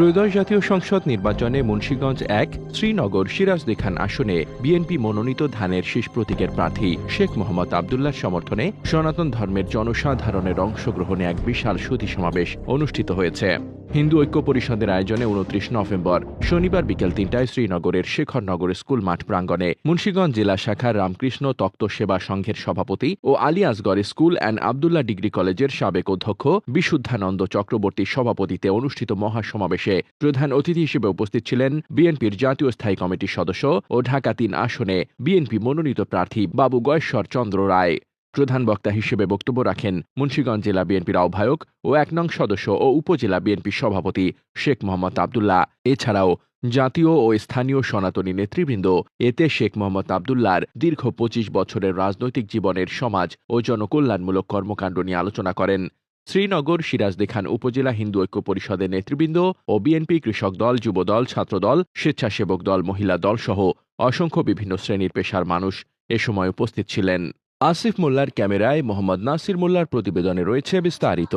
ত্রয়োদশ জাতীয় সংসদ নির্বাচনে মুন্সীগঞ্জ এক, শ্রীনগর সিরাজদিখান আসনে বিএনপি মনোনীত ধানের শীষ প্রতীকের প্রার্থী শেখ মোহাম্মদ আবদুল্লার সমর্থনে সনাতন ধর্মের জনসাধারণের অংশগ্রহণে এক বিশাল সুতি সমাবেশ অনুষ্ঠিত হয়েছে। হিন্দু ঐক্য পরিষদের আয়োজনে উনত্রিশ নভেম্বর, শনিবার বিকেল তিনটায় শ্রীনগরের শেখরনগর স্কুল মাঠ প্রাঙ্গণে মুন্সীগঞ্জ জেলা শাখার রামকৃষ্ণ তক্ত সেবা সংঘের সভাপতি ও Aliasgarh school and Abdullah degree কলেজের সাবেক অধ্যক্ষ বিশুদ্ধানন্দ চক্রবর্তীর সভাপতিতে অনুষ্ঠিত মহাসমাবেশে প্রধান অতিথি হিসেবে উপস্থিত ছিলেন বিএনপির জাতীয় স্থায়ী কমিটির সদস্য ও ঢাকা তিন আসনে বিএনপি মনোনীত প্রার্থী বাবু গয়েশ্বর চন্দ্র রায়। প্রধান বক্তা হিসেবে বক্তব্য রাখেন মুন্সীগঞ্জ জেলা বিএনপির আহ্বায়ক ও এক নং সদস্য ও উপজেলা বিএনপির সভাপতি শেখ মোহাম্মদ আবদুল্লাহ। এছাড়াও জাতীয় ও স্থানীয় সনাতনী নেতৃবৃন্দ, এতে শেখ মোহাম্মদ আবদুল্লার দীর্ঘ পঁচিশ বছরের রাজনৈতিক জীবনের সমাজ ও জনকল্যাণমূলক কর্মকাণ্ড নিয়ে আলোচনা করেন। শ্রীনগর সিরাজদি খান উপজেলা হিন্দু ঐক্য পরিষদের নেতৃবৃন্দ ও বিএনপি কৃষক দল যুবদল ছাত্রদল স্বেচ্ছাসেবক দল, মহিলা দল সহ অসংখ্য বিভিন্ন শ্রেণির পেশার মানুষ এ সময় উপস্থিত ছিলেন। আসিফ মোল্লার ক্যামেরায় মোহাম্মদ নাসির মোল্লার প্রতিবেদনে রয়েছে বিস্তারিত।